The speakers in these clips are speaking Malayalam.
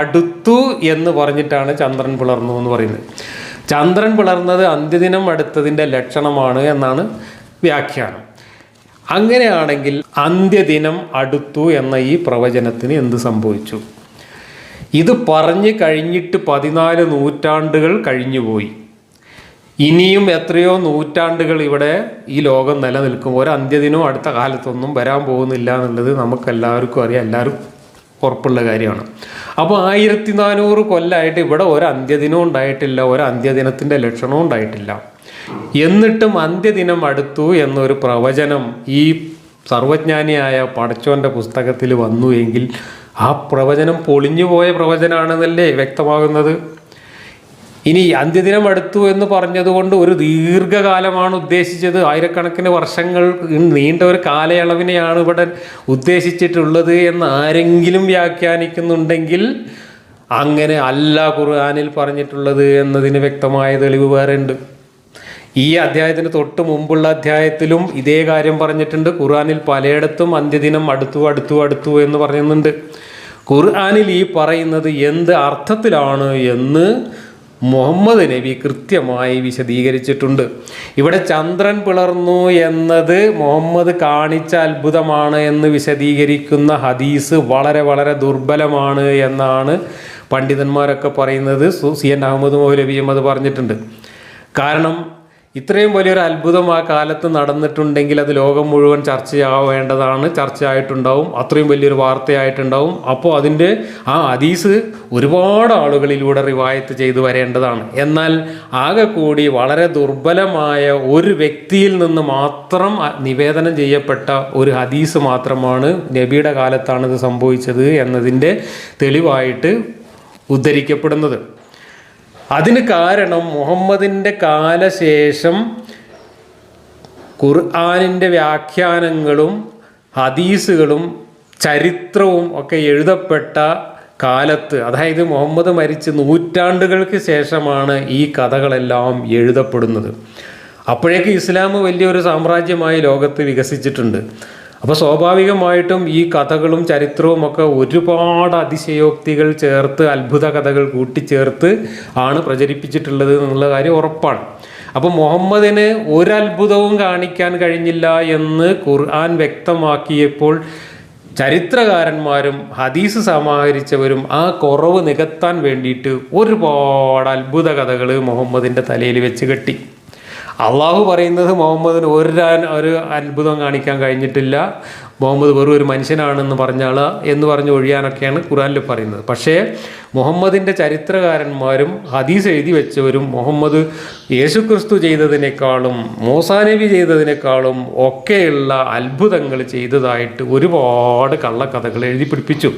അടുത്തു എന്ന് പറഞ്ഞിട്ടാണ് ചന്ദ്രൻ പിളർന്നു എന്ന് പറയുന്നത്. ചന്ദ്രൻ പിളർന്നത് അന്ത്യദിനം അടുത്തതിന്റെ ലക്ഷണമാണ് എന്നാണ് വ്യാഖ്യാനം. അങ്ങനെയാണെങ്കിൽ അന്ത്യദിനം അടുത്തു എന്ന ഈ പ്രവചനത്തിന് എന്ത് സംഭവിച്ചു? ഇത് പറഞ്ഞു കഴിഞ്ഞിട്ട് പതിനാല് നൂറ്റാണ്ടുകൾ കഴിഞ്ഞുപോയി ഇനിയും എത്രയോ നൂറ്റാണ്ടുകൾ ഇവിടെ ഈ ലോകം നിലനിൽക്കും. ഒരു അന്ത്യദിനവും അടുത്ത കാലത്തൊന്നും വരാൻ പോകുന്നില്ല എന്നുള്ളത് നമുക്കെല്ലാവർക്കും അറിയാം. എല്ലാവരും ഉറപ്പുള്ള കാര്യമാണ്. അപ്പോൾ ആയിരത്തി നാനൂറ് കൊല്ലമായിട്ട് ഇവിടെ ഒരു അന്ത്യദിനവും ഉണ്ടായിട്ടില്ല ഒരു അന്ത്യദിനത്തിന്റെ ലക്ഷണവും ഉണ്ടായിട്ടില്ല. എന്നിട്ടും അന്ത്യദിനം അടുത്തു എന്നൊരു പ്രവചനം ഈ സർവജ്ഞാനിയായ പടച്ചോന്റെ പുസ്തകത്തിൽ വന്നു എങ്കിൽ ആ പ്രവചനം പൊളിഞ്ഞുപോയ പ്രവചനമാണെന്നല്ലേ വ്യക്തമാകുന്നത്? ഇനി അന്ത്യദിനം അടുത്തു എന്ന് പറഞ്ഞതുകൊണ്ട് ഒരു ദീർഘകാലമാണ് ഉദ്ദേശിച്ചത്. ആയിരക്കണക്കിന് വർഷങ്ങൾ നീണ്ട ഒരു കാലയളവിനെയാണ് ഇവിടെ ഉദ്ദേശിച്ചിട്ടുള്ളത് എന്ന് ആരെങ്കിലും വ്യാഖ്യാനിക്കുന്നുണ്ടെങ്കിൽ അങ്ങനെ അല്ല ഖുർആാനിൽ പറഞ്ഞിട്ടുള്ളത് എന്നതിന് വ്യക്തമായ തെളിവ് വേറെ ഉണ്ട് ഈ അധ്യായത്തിന് തൊട്ട് മുമ്പുള്ള അധ്യായത്തിലും ഇതേ കാര്യം പറഞ്ഞിട്ടുണ്ട്. ഖുർആാനിൽ പലയിടത്തും അന്ത്യദിനം അടുത്തു അടുത്തു അടുത്തു എന്ന് പറയുന്നുണ്ട് ഖുർആാനിൽ ഈ പറയുന്നത് എന്ത് അർത്ഥത്തിലാണ് എന്ന് മുഹമ്മദ് നബി കൃത്യമായി വിശദീകരിച്ചിട്ടുണ്ട്. ഇവിടെ ചന്ദ്രൻ പിളർന്നു എന്നത് മുഹമ്മദ് കാണിച്ച അത്ഭുതമാണ് എന്ന് വിശദീകരിക്കുന്ന ഹദീസ് വളരെ വളരെ ദുർബലമാണ് എന്നാണ് പണ്ഡിതന്മാരൊക്കെ പറയുന്നത്. സു- എൻ. അഹമ്മദ് മൗലവിയും അത് പറഞ്ഞിട്ടുണ്ട്. കാരണം ഇത്രയും വലിയൊരു അത്ഭുതം ആ കാലത്ത് നടന്നിട്ടുണ്ടെങ്കിൽ അത് ലോകം മുഴുവൻ ചർച്ചയാവേണ്ടതാണ് ചർച്ചയായിട്ടുണ്ടാവും അത്രയും വലിയൊരു വാർത്തയായിട്ടുണ്ടാവും. അപ്പോൾ അതിന്റെ ആ ഹദീസ് ഒരുപാട് ആളുകളിലൂടെ റിവായത്ത് ചെയ്തു വരേണ്ടതാണ്. എന്നാൽ ആകെ കൂടി വളരെ ദുർബലമായ ഒരു വ്യക്തിയിൽ നിന്ന് മാത്രം നിവേദനം ചെയ്യപ്പെട്ട ഒരു ഹദീസ് മാത്രമാണ് നബിയുടെ കാലത്താണ് ഇത് സംഭവിച്ചത് എന്നതിന്റെ തെളിവായിട്ട് ഉദ്ധരിക്കപ്പെടുന്നത്. അതിന് കാരണം മുഹമ്മദിന്റെ കാലശേഷം ഖുർആാനിന്റെ വ്യാഖ്യാനങ്ങളും ഹദീസുകളും ചരിത്രവും ഒക്കെ എഴുതപ്പെട്ട കാലത്ത് അതായത് മുഹമ്മദ് മരിച്ച് നൂറ്റാണ്ടുകൾക്ക് ശേഷമാണ് ഈ കഥകളെല്ലാം എഴുതപ്പെടുന്നത്. അപ്പോഴേക്ക് ഇസ്ലാം വലിയൊരു സാമ്രാജ്യമായി ലോകത്ത് വികസിച്ചിട്ടുണ്ട്. അപ്പോൾ സ്വാഭാവികമായിട്ടും ഈ കഥകളും ചരിത്രവും ഒക്കെ ഒരുപാട് അതിശയോക്തികൾ ചേർത്ത് അത്ഭുത കഥകൾ കൂട്ടിച്ചേർത്ത് ആണ് പ്രചരിപ്പിച്ചിട്ടുള്ളത് എന്നുള്ള കാര്യം ഉറപ്പാണ്. അപ്പോൾ മുഹമ്മദിന് ഒരത്ഭുതവും കാണിക്കാൻ കഴിഞ്ഞില്ല എന്ന് ഖുർആൻ വ്യക്തമാക്കിയപ്പോൾ ചരിത്രകാരന്മാരും ഹദീസ് സമാഹരിച്ചവരും ആ കുറവ് നികത്താൻ വേണ്ടിയിട്ട് ഒരുപാട് അത്ഭുത കഥകൾ മുഹമ്മദിന്റെ തലയിൽ വെച്ച് കെട്ടി. അള്ളാഹു പറയുന്നത് മുഹമ്മദിന് ഒരു ഒരു അത്ഭുതം കാണിക്കാൻ കഴിഞ്ഞിട്ടില്ല. മുഹമ്മദ് വെറും ഒരു മനുഷ്യനാണെന്ന് പറഞ്ഞാൾ എന്ന് പറഞ്ഞ് ഒഴിയാനൊക്കെയാണ് ഖുറാനിൽ പറയുന്നത്. പക്ഷേ മുഹമ്മദിന്റെ ചരിത്രകാരന്മാരും ഹദീസ് എഴുതി വെച്ചവരും മുഹമ്മദ് യേശുക്രിസ്തു ചെയ്തതിനേക്കാളും മൂസാനബി ചെയ്തതിനേക്കാളും ഒക്കെയുള്ള അത്ഭുതങ്ങൾ ചെയ്തതായിട്ട് ഒരുപാട് കള്ളക്കഥകൾ എഴുതി പിടിപ്പിച്ചു.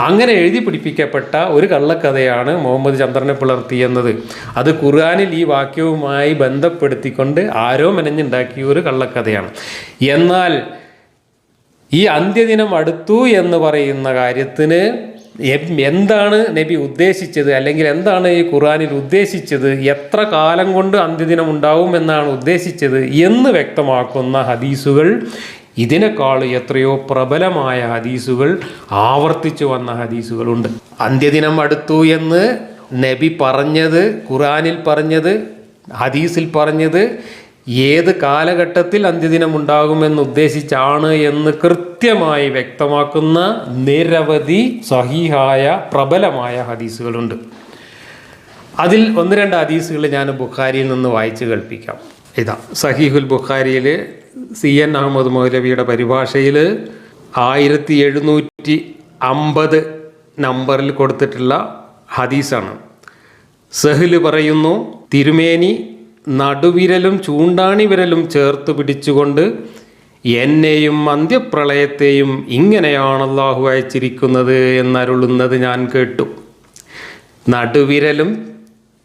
അങ്ങനെ എഴുതി പിടിപ്പിക്കപ്പെട്ട ഒരു കള്ളക്കഥയാണ് മുഹമ്മദ് ചന്ദ്രനെ പുലർത്തിയെന്നത്. അത് ഖുർആാനിൽ ഈ വാക്യവുമായി ബന്ധപ്പെടുത്തിക്കൊണ്ട് ആരോ മെനഞ്ഞുണ്ടാക്കിയ ഒരു കള്ളക്കഥയാണ്. എന്നാൽ ഈ അന്ത്യദിനം അടുത്തു എന്ന് പറയുന്ന കാര്യത്തിന് എന്താണ് നബി ഉദ്ദേശിച്ചത്? അല്ലെങ്കിൽ എന്താണ് ഈ ഖുറാനിൽ ഉദ്ദേശിച്ചത്? എത്ര കാലം കൊണ്ട് അന്ത്യദിനം ഉണ്ടാവും എന്നാണ് ഉദ്ദേശിച്ചത് എന്ന് വ്യക്തമാക്കുന്ന ഹദീസുകൾ ഇതിനേക്കാൾ എത്രയോ പ്രബലമായ ഹദീസുകൾ ആവർത്തിച്ചു വന്ന ഹദീസുകളുണ്ട്. അന്ത്യദിനം അടുത്തു എന്ന് നബി പറഞ്ഞത് ഖുറാനിൽ പറഞ്ഞത് ഹദീസിൽ പറഞ്ഞത് ഏത് കാലഘട്ടത്തിൽ അന്ത്യദിനം ഉണ്ടാകുമെന്ന് ഉദ്ദേശിച്ചാണ് എന്ന് കൃത്യമായി വ്യക്തമാക്കുന്ന നിരവധി സഹീഹായ പ്രബലമായ ഹദീസുകളുണ്ട്. അതിൽ ഒന്ന് രണ്ട് ഹദീസുകൾ ഞാൻ ബുഖാരിയിൽ നിന്ന് വായിച്ച് കേൾപ്പിക്കാം. ഇതാ സഹീഹുൽ ബുഖാരിയിൽ സി എൻ അഹമ്മദ് മൗലവിയുടെ പരിഭാഷയിൽ ആയിരത്തി എഴുന്നൂറ്റി അമ്പത് നമ്പറിൽ കൊടുത്തിട്ടുള്ള ഹദീസാണ്. സഹൽ പറയുന്നു തിരുമേനി നടുവിരലും ചൂണ്ടാണി വിരലും ചേർത്ത് പിടിച്ചുകൊണ്ട് എന്നെയും അന്ത്യപ്രളയത്തെയും ഇങ്ങനെയാണ് അള്ളാഹു അയച്ചിരിക്കുന്നത് എന്നരുളുന്നത് ഞാൻ കേട്ടു. നടുവിരലും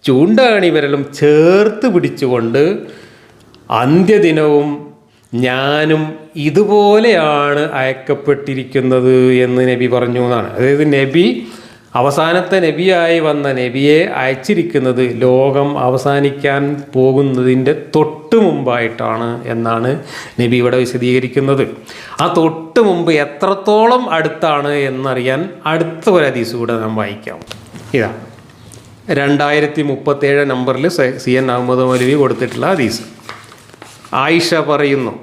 ചൂണ്ടാണി വിരലും ചേർത്ത് പിടിച്ചുകൊണ്ട് അന്ത്യദിനവും ഞാനും ഇതുപോലെയാണ് അയക്കപ്പെട്ടിരിക്കുന്നത് എന്ന് നബി പറഞ്ഞു എന്നാണ് അതായത് നബി അവസാനത്തെ നബിയായി വന്ന നബിയെ അയച്ചിരിക്കുന്നത് ലോകം അവസാനിക്കാൻ പോകുന്നതിന്റെ തൊട്ട് മുമ്പായിട്ടാണ് എന്നാണ് നബി ഇവിടെ വിശദീകരിക്കുന്നത്. ആ തൊട്ട് മുമ്പ് എത്രത്തോളം അടുത്താണ് എന്നറിയാൻ അടുത്ത ഒരു ഹദീസ് കൂടെ നാം വായിക്കാം. ഇതാ രണ്ടായിരത്തി മുപ്പത്തേഴ് നമ്പറിൽ സി എൻ അഹമ്മദ് മൗലവി കൊടുത്തിട്ടുള്ള ഹദീസ്. ആയിഷ പറയുന്നു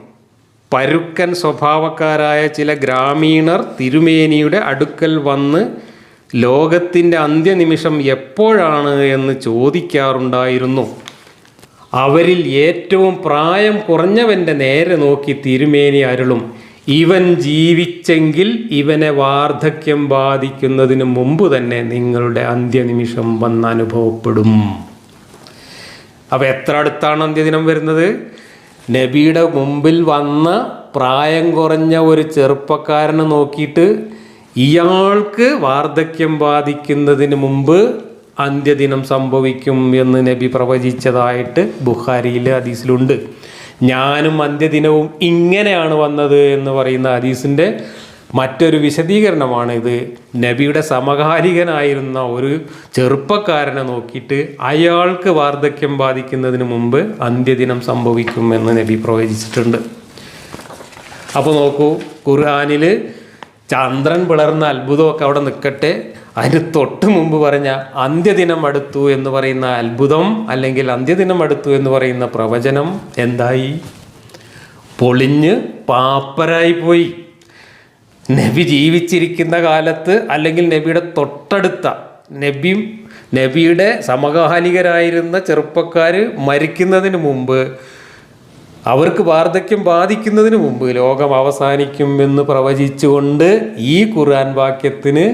പരുക്കൻ സ്വഭാവക്കാരായ ചില ഗ്രാമീണർ തിരുമേനിയുടെ അടുക്കൽ വന്ന് ലോകത്തിന്റെ അന്ത്യനിമിഷം എപ്പോഴാണ് എന്ന് ചോദിക്കാറുണ്ടായിരുന്നു. അവരിൽ ഏറ്റവും പ്രായം കുറഞ്ഞവന്റെ നേരെ നോക്കി തിരുമേനി അരുളും. ഇവൻ ജീവിച്ചെങ്കിൽ ഇവനെ വാർദ്ധക്യം ബാധിക്കുന്നതിന് മുമ്പ് തന്നെ നിങ്ങളുടെ അന്ത്യനിമിഷം വന്ന് അനുഭവപ്പെടും. അപ്പോൾ എത്ര അടുത്താണ് അന്ത്യദിനം വരുന്നത്? നബിയുടെ മുമ്പിൽ വന്ന പ്രായം കുറഞ്ഞ ഒരു ചെറുപ്പക്കാരനെ നോക്കിയിട്ട് ഇയാൾക്ക് വാർദ്ധക്യം ബാധിക്കുന്നതിന് മുമ്പ് അന്ത്യദിനം സംഭവിക്കും എന്ന് നബി പ്രവചിച്ചതായിട്ട് ബുഖാരിയിലെ ഹദീസിലുണ്ട്. ഞാനും അന്ത്യദിനവും ഇങ്ങനെയാണ് വന്നത് എന്ന് പറയുന്ന ഹദീസിന്റെ മറ്റൊരു വിശദീകരണമാണ് ഇത്. നബിയുടെ സമകാലികനായിരുന്ന ഒരു ചെറുപ്പക്കാരനെ നോക്കിയിട്ട് അയാൾക്ക് വാർദ്ധക്യം ബാധിക്കുന്നതിന് മുമ്പ് അന്ത്യദിനം സംഭവിക്കും എന്ന് നബി പ്രവചിച്ചിട്ടുണ്ട്. അപ്പോൾ നോക്കൂ ഖുർആാനിൽ ചന്ദ്രൻ പിളർന്ന അത്ഭുതമൊക്കെ അവിടെ നിൽക്കട്ടെ അതിന് തൊട്ട് മുമ്പ് പറഞ്ഞ അന്ത്യദിനം അടുത്തു എന്ന് പറയുന്ന അത്ഭുതം അല്ലെങ്കിൽ അന്ത്യദിനം അടുത്തു എന്ന് പറയുന്ന പ്രവചനം എന്തായി? പൊളിഞ്ഞ് പാപ്പരായി പോയി നബി ജീവിച്ചിരിക്കുന്ന കാലത്ത് അല്ലെങ്കിൽ നബിയുടെ തൊട്ടടുത്ത നബിയും നബിയുടെ സമകാലികരായിരുന്ന ചെറുപ്പക്കാർ മരിക്കുന്നതിന് മുമ്പ് അവർക്ക് വാർദ്ധക്യം ബാധിക്കുന്നതിന് മുമ്പ് ലോകം അവസാനിക്കും എന്ന് പ്രവചിച്ചുകൊണ്ട് ഈ ഖുർആൻ വാക്യത്തിന്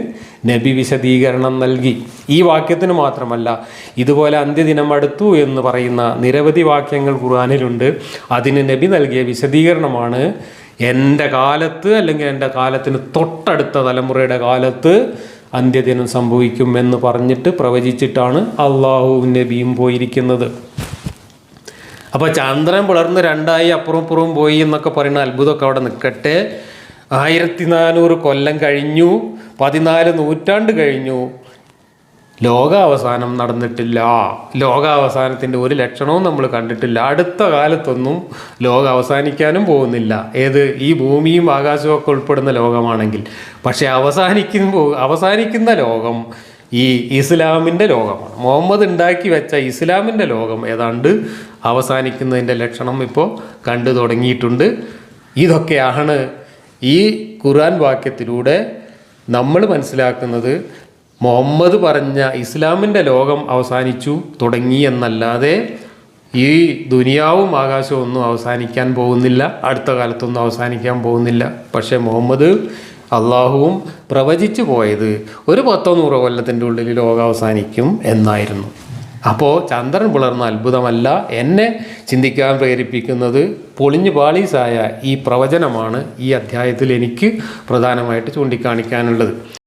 നബി വിശദീകരണം നൽകി. ഈ വാക്യത്തിന് മാത്രമല്ല ഇതുപോലെ അന്ത്യദിനം അടുത്തു എന്ന് പറയുന്ന നിരവധി വാക്യങ്ങൾ ഖുർആാനിലുണ്ട്. അതിന് നബി നൽകിയ വിശദീകരണമാണ് എന്റെ കാലത്ത് അല്ലെങ്കിൽ എന്റെ കാലത്തിന് തൊട്ടടുത്ത തലമുറയുടെ കാലത്ത് അന്ത്യദിനം സംഭവിക്കും എന്ന് പറഞ്ഞിട്ട് പ്രവചിച്ചിട്ടാണ് അള്ളാഹുവും നബിയും പോയിരിക്കുന്നത്. അപ്പോൾ ചന്ദ്രൻ പിളർന്ന് രണ്ടായി അപ്പുറം ഇപ്പുറവും പോയി എന്നൊക്കെ പറയുന്ന അത്ഭുതമൊക്കെ അവിടെ നിൽക്കട്ടെ ആയിരത്തി നാനൂറ് കൊല്ലം കഴിഞ്ഞു. പതിനാല് നൂറ്റാണ്ട് കഴിഞ്ഞു. ലോകാവസാനം നടന്നിട്ടില്ല. ലോകാവസാനത്തിന്റെ ഒരു ലക്ഷണവും നമ്മൾ കണ്ടിട്ടില്ല. അടുത്ത കാലത്തൊന്നും ലോകം അവസാനിക്കാനും പോകുന്നില്ല. ഏത്? ഈ ഭൂമിയും ആകാശവും ഒക്കെ ഉൾപ്പെടുന്ന ലോകമാണെങ്കിൽ. പക്ഷേ അവസാനിക്കുമ്പോൾ അവസാനിക്കുന്ന ലോകം ഈ ഇസ്ലാമിന്റെ ലോകമാണ്. മുഹമ്മദ് ഉണ്ടാക്കി വെച്ച ഇസ്ലാമിന്റെ ലോകം ഏതാണ്ട് അവസാനിക്കുന്നതിന്റെ ലക്ഷണം ഇപ്പോൾ കണ്ടു തുടങ്ങിയിട്ടുണ്ട്. ഇതൊക്കെയാണ് ഈ ഖുർആൻ വാക്യത്തിലൂടെ നമ്മൾ മനസ്സിലാക്കുന്നത് മുഹമ്മദ് പറഞ്ഞ ഇസ്ലാമിന്റെ ലോകം അവസാനിച്ചു തുടങ്ങി എന്നല്ലാതെ ഈ ദുനിയാവും ആകാശവും ഒന്നും അവസാനിക്കാൻ പോകുന്നില്ല അടുത്ത കാലത്തൊന്നും അവസാനിക്കാൻ പോകുന്നില്ല. പക്ഷേ മുഹമ്മദ് അള്ളാഹുവും പ്രവചിച്ചു പോയത് ഒരു പത്തോ നൂറോ കൊല്ലത്തിന്റെ ഉള്ളിൽ ലോകം അവസാനിക്കും എന്നായിരുന്നു. അപ്പോൾ ചന്ദ്രൻ പുലർന്ന അത്ഭുതമല്ല എന്നെ ചിന്തിക്കാൻ പ്രേരിപ്പിക്കുന്നത് പൊളിഞ്ഞു പാളീസായ ഈ പ്രവചനമാണ് ഈ അധ്യായത്തിൽ എനിക്ക് പ്രധാനമായിട്ട് ചൂണ്ടിക്കാണിക്കാനുള്ളത്.